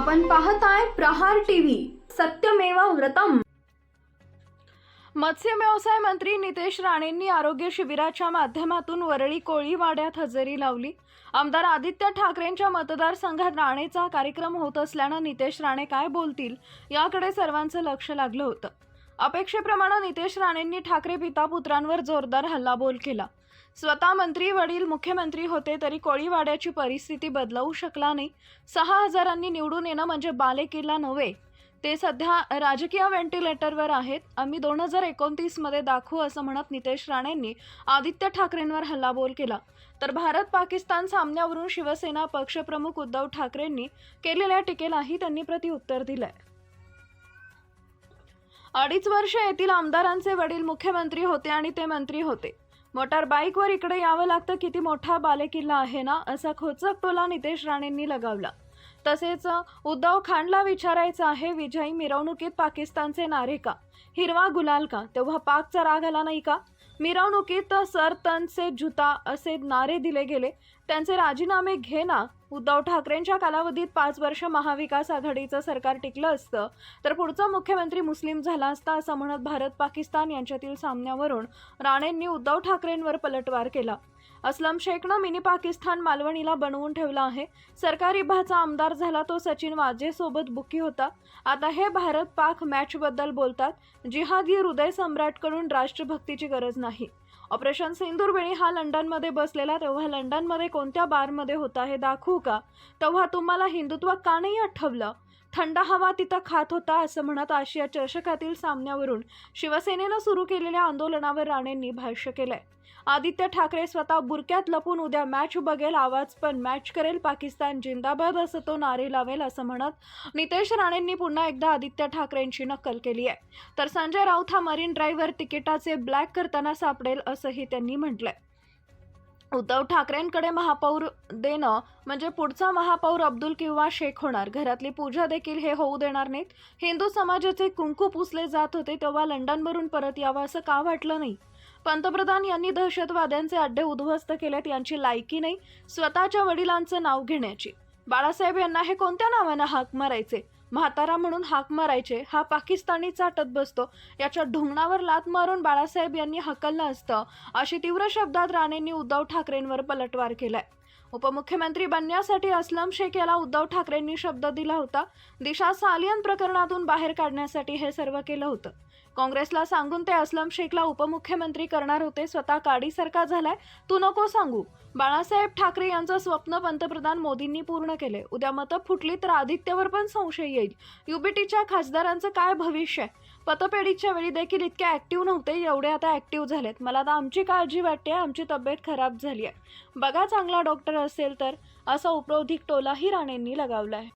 आपण आहे प्रहार टीव्ही. सत्यमेव व्रतम. मत्स्य व्यवसाय मंत्री नितेश राणेंनी आरोग्य शिबिराच्या माध्यमातून वरळी कोळीवाड्यात हजेरी लावली. आमदार आदित्य ठाकरेंच्या मतदारसंघात राणेचा कार्यक्रम होत असल्यानं नितेश राणे काय बोलतील याकडे सर्वांचं लक्ष लागलं होतं. अपेक्षेप्रमाणे नितेश राणेंनी ठाकरे पिता पुत्रांवर जोरदार हल्लाबोल केला. स्वतः मंत्री वडील मुख्यमंत्री होते तरी कोळीवाड्याची परिस्थिती बदलवू शकला नाही. सहा हजारांनी निवडून येणं म्हणजे बालेकिल्ला नव्हे. ते सध्या राजकीय व्हेंटिलेटरवर आहेत. आम्ही दोन हजार एकोणतीसमध्ये दाखवू असं म्हणत नितेश राणेंनी आदित्य ठाकरेंवर हल्लाबोल केला. तर भारत पाकिस्तान सामन्यावरून शिवसेना पक्षप्रमुख उद्धव ठाकरेंनी केलेल्या टीकेलाही त्यांनी प्रतिउत्तर दिलंय. अडीच वर्ष येथील आमदारांचे वडील मुख्यमंत्री होते आणि ते मंत्री होते. मोटार बाईकवर इकडे यावं लागतं. किती मोठा बालेकिल्ला आहे ना? असा खोचक टोला नितेश राणेंनी लगावला. तसेच उद्धव खानला विचारायचं आहे विजयी मिरवणुकीत पाकिस्तानचे नारे का? हिरवा गुलाल का? तेव्हा पाकचा राग आला नाही का? मिरवणुकीत सर तनसे जुता असे नारे दिले गेले. त्यांचे राजीनामे घे ना. उद्धव ठाकरेंच्या कालावधीत पाच वर्ष महाविकास आघाडीचं सरकार टिकलं असतं तर पुढचा मुख्यमंत्री मुस्लिम झाला असता असं म्हणत भारत पाकिस्तान यांच्यातील सामन्यावरून राणेंनी उद्धव ठाकरेंवर पलटवार केला. असलम शेखनं मिनी पाकिस्तान मालवणीला बनवून ठेवला आहे. सरकारी भाचा आमदार झाला तो सचिन वाजेसोबत बुकी होता. आता हे भारत पाक मॅचबद्दल बोलतात. जिहादी हृदय सम्राटकडून राष्ट्रभक्तीची गरज नाही. ऑपरेशन सिंदूरवेळी हा लंडनमध्ये बसलेला तेव्हा लंडनमध्ये कोणत्या बारमध्ये होता हे दाखवू का? तेव्हा तुम्हाला हिंदुत्व का नाही आठवलं? थंड हवा तिथं खात होता असं म्हणत आशिया चषकातील सामन्यावरून शिवसेनेनं सुरू केलेल्या आंदोलनावर राणेंनी भाष्य केलंय. आदित्य ठाकरे स्वतः बुरक्यात लपून उद्या मॅच बघेल आवाज पण मॅच करेल पाकिस्तान जिंदाबाद असं तो नारे लावेल असं म्हणत नितेश राणेंनी पुन्हा एकदा आदित्य ठाकरेंची नक्कल केली आहे. तर संजय राऊत हा मरीन ड्राईव्हवर तिकिटाचे ब्लॅक करताना सापडेल असंही त्यांनी म्हटलंय. उद्धव ठाकरेंकडे महापौर देणं म्हणजे पुढचा महापौर अब्दुल किंवा शेख होणार. घरातली पूजा देखील हे होऊ देणार नाहीत. हिंदू समाजाचे कुंकू पुसले जात होते तेव्हा लंडनवरून परत यावं असं का वाटलं नाही? पंतप्रधान यांनी दहशतवाद्यांचे अड्डे उद्ध्वस्त केलेत यांची लायकी नाही स्वतःच्या वडिलांचं नाव घेण्याची. बाळासाहेब यांना हे कोणत्या नावानं हाक मारायचे? म्हातारा म्हणून हाक मारायचे. हा पाकिस्तानी चाटत बसतो. याच्या ढुंगणावर लात मारून बाळासाहेब यांनी हकललं असतं. अशी तीव्र शब्दात राणेंनी उद्धव ठाकरेंवर पलटवार केलाय. उपमुख्यमंत्री बनण्यासाठी असलम शेख याला उद्धव ठाकरेंनी शब्द दिला होता. दिशा सालियन प्रकरणातून बाहेर काढण्यासाठी हे सर्व केलं होतं. काँग्रेसला सांगून ते असलम शेखला उपमुख्यमंत्री करणार होते. स्वतः काडीसारखा झालाय. तू नको सांगू. बाळासाहेब ठाकरे यांचं स्वप्न पंतप्रधान मोदींनी पूर्ण केले उद्या मतं फुटली तर आदित्यवर पण संशय येईल. युबीटीच्या खासदारांचं काय भविष्य? आहे पतपेढीच्या वेळी देखील इतके ऍक्टिव्ह नव्हते एवढे आता ऍक्टिव्ह झालेत. मला आता आमची काळजी वाटते आमची तब्येत खराब झाली आहे बघा चांगला डॉक्टर असेल तर असा उपरोधिक टोलाही राणेंनी लगावला आहे